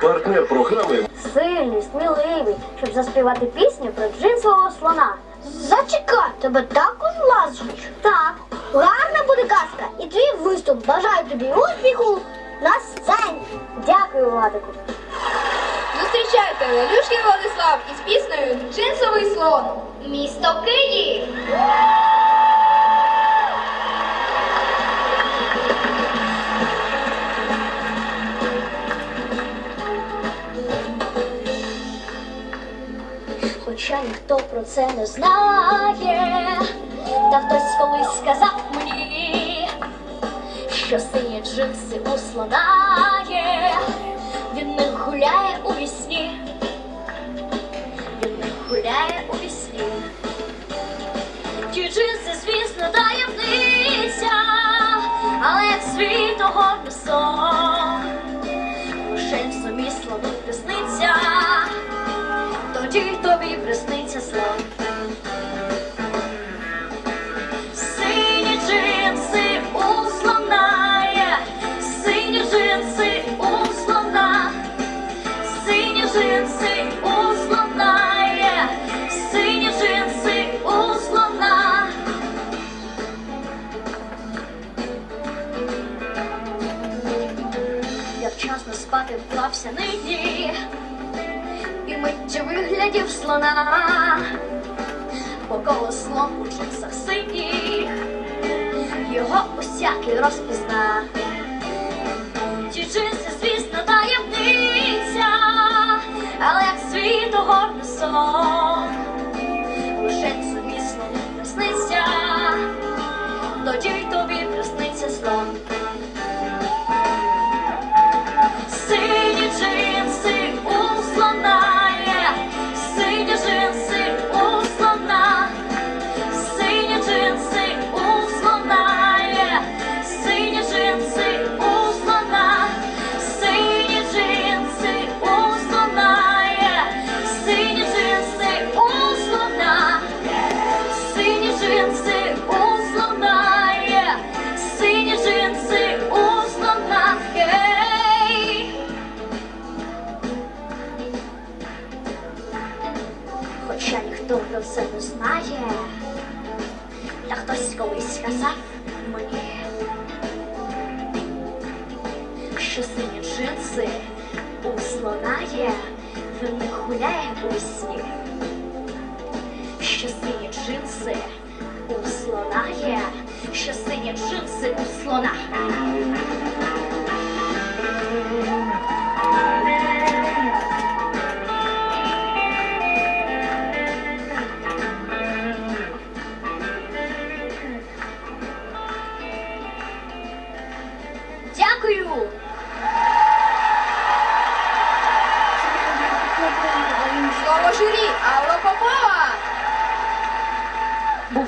Партнер програми Сильний, сміливий, щоб заспівати пісню про джинсового слона. Зачекай, тебе також лазить? Так. Гарна буде казка, і твій виступ. Бажаю тобі успіху на сцені. Дякую, Владику. Зустрічайте Лелюшкін Владислав із піснею Джинсовий слон. Місто Київ. Хоча ніхто про це не знає, та хтось колись сказав мені, що сині джинси у слона є, він не гуляє у вісні, він не гуляє у вісні. Ті джинси, звісно, таємниця, але світ того не сон, спати вклався нині. І миттю виглядів слона, бо коло слон у джинсах синіх, його усякий розпізна. Ті джинси, звісно, таємниця, але як світ горне сон, Про це не знає, та хтось колись сказав мені, що сині джинси у слона є, він не гуляє у сні. Що сині джинси у слона є, що сині джинси у слона.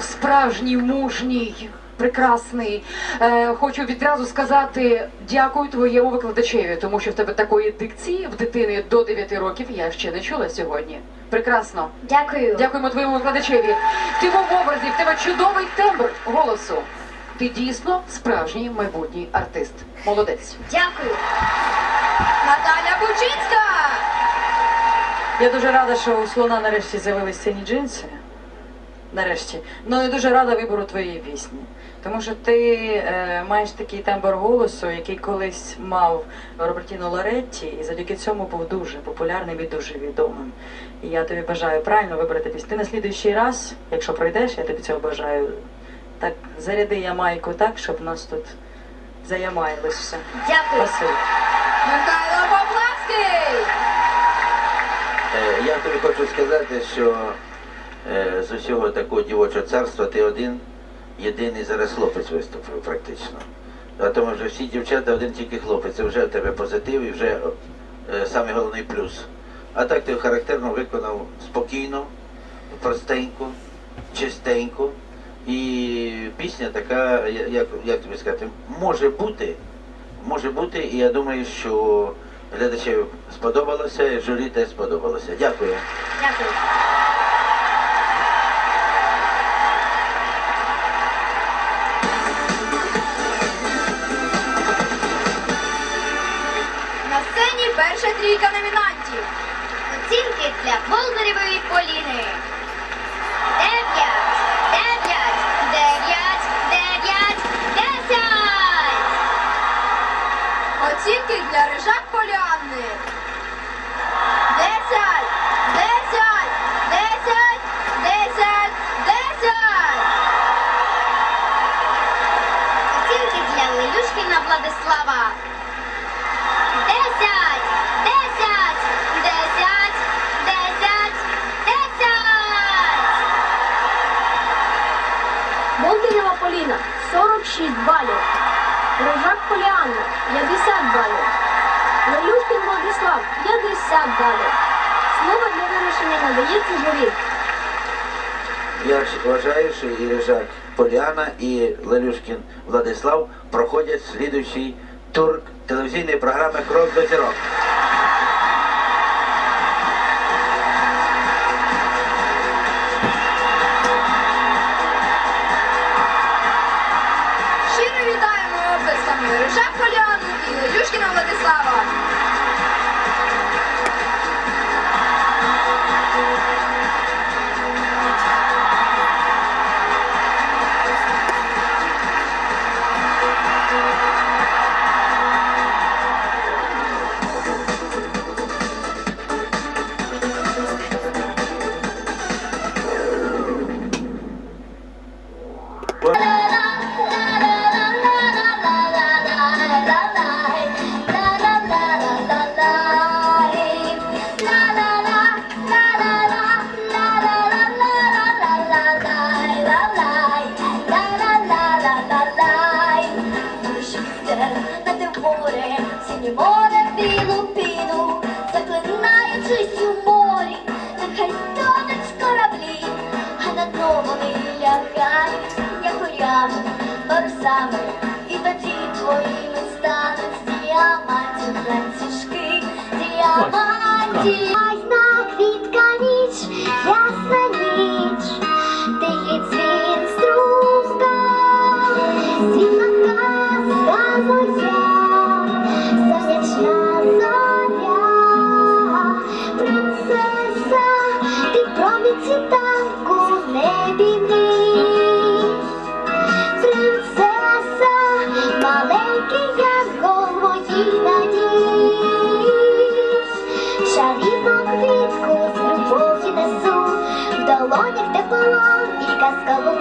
Був справжній, мужній, прекрасний. Е, хочу відразу сказати дякую твоєму викладачеві, тому що в тебе такої дикції в дитини до 9 років я ще не чула сьогодні. Прекрасно. Дякую! Дякуємо твоєму викладачеві. Ти в образі, в тебе чудовий тембр голосу. Ти дійсно справжній майбутній артист. Молодець. Дякую! Наталя Бучинська. Я дуже рада, що у слона нарешті з'явилися сині джинси. Нарешті. Ну і дуже рада вибору твоєї пісні. Тому що ти е, маєш такий тембр голосу, який колись мав Робертіно Лоретті, і завдяки цьому був дуже популярним і дуже відомим. І я тобі бажаю правильно вибрати пісню. Ти на слідуючий раз, якщо пройдеш, я тобі цього бажаю. Так заряди ямайку так, щоб в нас тут заямайлось все. Дякую! Спасибо. Михайло Поплавський. Е, Я тобі хочу сказати, що з усього такого дівочого царства ти один, єдиний зараз хлопець виступив практично. А тому вже всі дівчата один тільки хлопець. Це вже в тебе позитив і вже е, самий головний плюс. А так ти характерно виконав спокійно, простенько, чистенько. І пісня така, як, як тобі сказати, може бути, може бути, і я думаю, що глядачеві сподобалося, журі теж сподобалося. Дякую. Дякую! Велика новина. Івану 50 балів. Лаюшкін Владислав 50 балів. Слово для вирішення надається журі. Я вважаю, що Єрежак Поляна і Лелюшкін Владислав проходять слідуючий тур телевізійної програми Крок до зірок. 喜欢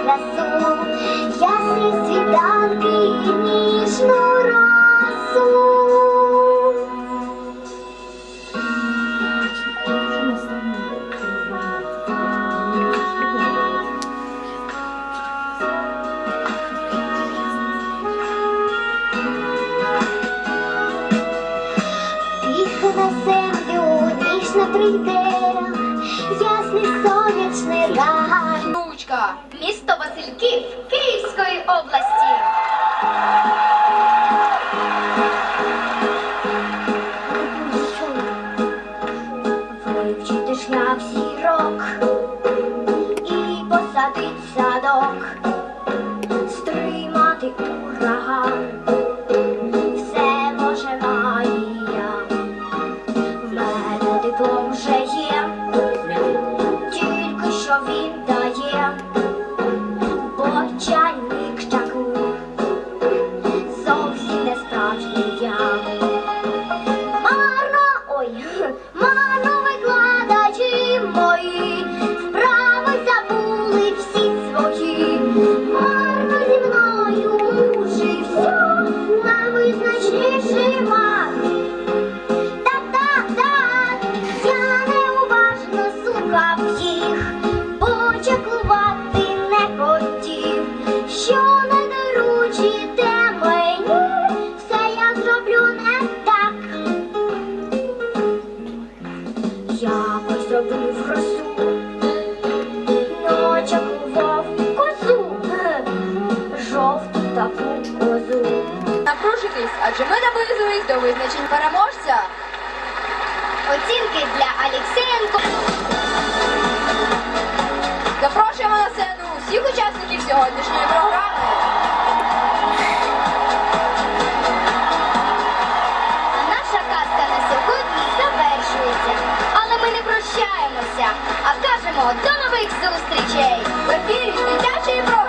красу, ясні світанки і ніжну росу. Київ, Київської області. визначень переможця. Оцінки для Алексеєнко. Запрошуємо на сцену усіх учасників сьогоднішньої програми. Наша казка на сьогодні завершується. Але ми не прощаємося, а кажемо до нових зустрічей в ефірі дитячої програми.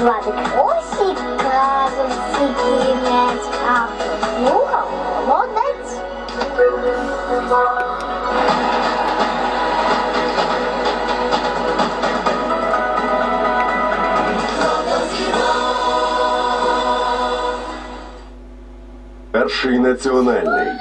Владик. Ось і каже всі кінець, а слухав молодець. Перший національний.